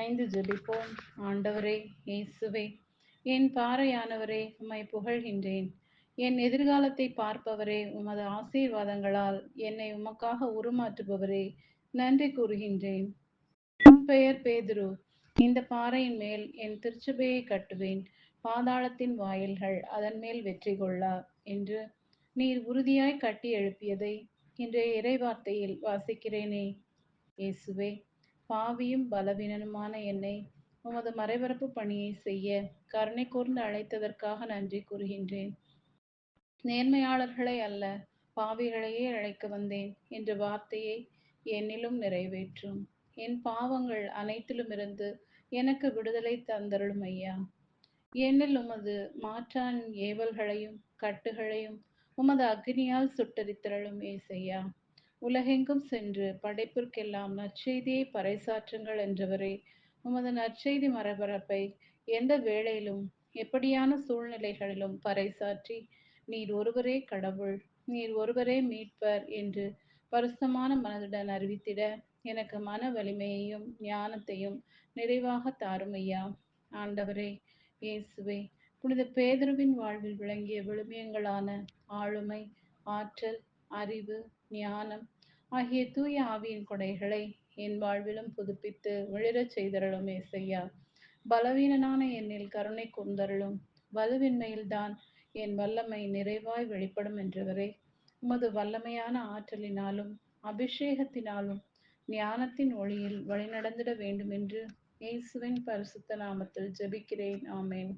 இணைந்து ஜெபிப்போம். ஆண்டவரே இயேசுவே என் பாறையானவரே உம்மை புகழ்கின்றேன். என் எதிர்காலத்தை பார்ப்பவரே உமது ஆசீர்வாதங்களால் என்னை உமக்காக உருமாற்றுபவரே நன்றி கூறுகின்றேன். உன் பெயர் பேதுரு. இந்த பாறையின் மேல் என் திருச்சபையை கட்டுவேன். பாதாளத்தின் வாயில்கள் அதன் மேல் வெற்றி கொள்ளா என்று நீர் உறுதியாய் கட்டி எழுப்பியதை இன்றைய இறைவார்த்தையில் வாசிக்கிறேனே. இயேசுவே. பாவியும் பலவீனனுமான என்னை உமது மறைபரப்பு பணியை செய்ய கருணை கூர்ந்து அழைத்ததற்காக நன்றி கூறுகின்றேன். நேர்மையாளர்களை அல்ல பாவிகளையே அழைக்க வந்தேன் என்ற வார்த்தையை என்னிலும் நிறைவேற்றும். என் பாவங்கள் அனைத்திலுமிருந்து எனக்கு விடுதலை தந்தருளும் ஐயா. என்னில் உமது மாற்றான் ஏவல்களையும் கட்டுகளையும் உமது அக்னியால் சுட்டரித்திரளும் ஏசையா. உலகெங்கும் சென்று படைப்பிற்கெல்லாம் நற்செய்தியை பறைசாற்றுங்கள் என்றவரே உமது நற்செய்தி மரபரப்பை எந்த வேளையிலும் எப்படியான சூழ்நிலைகளிலும் பறைசாற்றி நீர் ஒருவரே கடவுள் நீர் ஒருவரே மீட்பர் என்று பரிசுத்தமான மனதுடன் அறிவித்திட எனக்கு மன வலிமையையும் ஞானத்தையும் நிறைவாக தாரும் ஐயா. ஆண்டவரே இயேசுவே புனித பேதுருவின் வாழ்வில் விளங்கிய விழுமியங்களான ஆளுமை ஆற்றல் அறிவு ஞானம் ஆகிய தூய ஆவியின் கொடைகளை என் வாழ்விலும் புதுப்பித்து விழிரச் செய்தருளும் ஏசையா பலவீனனான என்னில் கருணை கூர்ந்தருளும். வலுவின்மையில்தான் என் வல்லமை நிறைவாய் வெளிப்படும் என்றவரே. உமது வல்லமையான ஆற்றலினாலும் அபிஷேகத்தினாலும் ஞானத்தின் ஒளியில் வழிநடந்திட வேண்டும் என்று இயேசுவின் பரிசுத்த நாமத்தில் ஜெபிக்கிறேன். ஆமேன்.